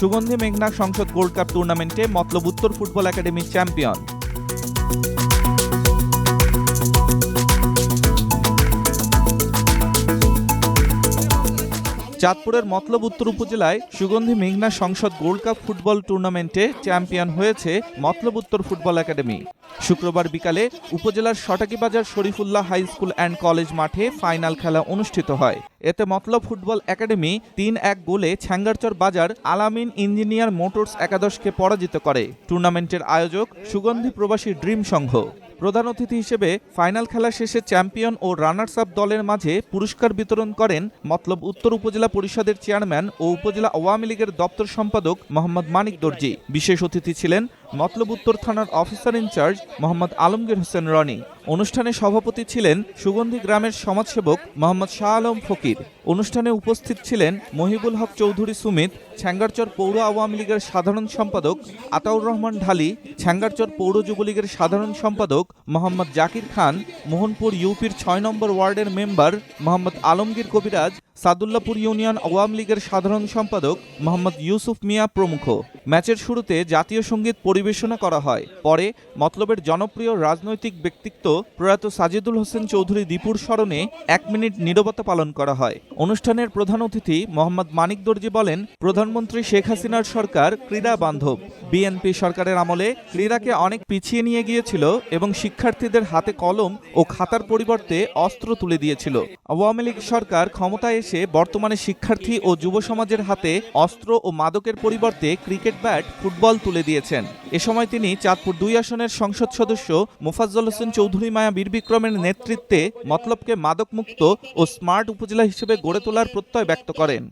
সুগন্ধি মেঘনা সংসদ গোল্ড কাপ টুর্নামেন্টে মতলব উত্তর ফুটবল একাডেমির চ্যাম্পিয়ন। চাঁদপুরের মতলব উত্তর উপজেলায় সুগন্ধি মেঘনা সংসদ গোল্ড কাপ ফুটবল টুর্নামেন্টে চ্যাম্পিয়ন হয়েছে মতলব উত্তর ফুটবল একাডেমি। শুক্রবার বিকালে উপজেলার Satakibazar Shorifullah high school and college মাঠে ফাইনাল খেলা অনুষ্ঠিত হয়। এতে মতলব ফুটবল একাডেমি তিন এক গোলে ছ্যাঙ্গারচর বাজার আলামিন ইঞ্জিনিয়ার মোটরস একাদশকে পরাজিত করে। টুর্নামেন্টের আয়োজক সুগন্ধি প্রবাসী ড্রিম সংঘ। প্রধান অতিথি হিসেবে ফাইনাল খেলা শেষে চ্যাম্পিয়ন ও রানার্স আপ দলের মাঝে পুরস্কার বিতরণ করেন মতলব উত্তর উপজেলা পরিষদের চেয়ারম্যান ও উপজেলা আওয়ামী লীগের দপ্তর সম্পাদক মোহাম্মদ মানিক দর্জি। বিশেষ অতিথি ছিলেন মতলব উত্তর থানার officer in charge Mohammad Alamgir Hossain Roni. অনুষ্ঠানে সভাপতি ছিলেন সুগন্ধি গ্রামের সমাজসেবক মোহাম্মদ শাহ আলম ফকির। অনুষ্ঠানে উপস্থিত ছিলেন মহিবুল হক চৌধুরী সুমিত, ছ্যাঙ্গারচর পৌর আওয়ামী লীগের সাধারণ সম্পাদক আতাউর রহমান ঢালি, ছ্যাঙ্গারচর পৌর যুবলীগের সাধারণ সম্পাদক মোহাম্মদ জাকির খান, মোহনপুর ইউপির ছয় নম্বর ওয়ার্ডের মেম্বার মোহাম্মদ আলমগীর কবিরাজ, সাদুল্লাপুর ইউনিয়ন আওয়ামী লীগের সাধারণ সম্পাদক মোহাম্মদ ইউসুফ মিয়া প্রমুখ। ম্যাচের শুরুতে জাতীয় সংগীত পরিবেশনা করা হয়। পরে মতলবের জনপ্রিয় রাজনৈতিক ব্যক্তিত্ব প্রয়াত সাজিদুল হোসেন চৌধুরী দীপুর স্মরণে এক মিনিট নীরবতা পালন করা হয়। অনুষ্ঠানের প্রধান অতিথি মোহাম্মদ মানিক দর্জি বলেন, প্রধানমন্ত্রী শেখ হাসিনার সরকার ক্রীড়া বান্ধব। বিএনপি সরকারের আমলে ক্রীড়াকে অনেক পিছিয়ে নিয়ে গিয়েছিল এবং শিক্ষার্থীদের হাতে কলম ও খাতার পরিবর্তে অস্ত্র তুলে দিয়েছিল। আওয়ামী লীগ সরকার ক্ষমতায় এসে বর্তমানে শিক্ষার্থী ও যুব সমাজের হাতে অস্ত্র ও মাদকের পরিবর্তে ক্রিকেট ব্যাট, ফুটবল তুলে দিয়েছেন। এ সময় তিনি চাঁদপুর দুই আসনের সংসদ সদস্য মোফাজ্জল হোসেন চৌধুরী মায়া বীর বিক্রমের নেতৃত্বে মতলবকে মাদকমুক্ত ও স্মার্ট উপজেলা হিসেবে গড়ে তোলার প্রত্যয় ব্যক্ত করেন।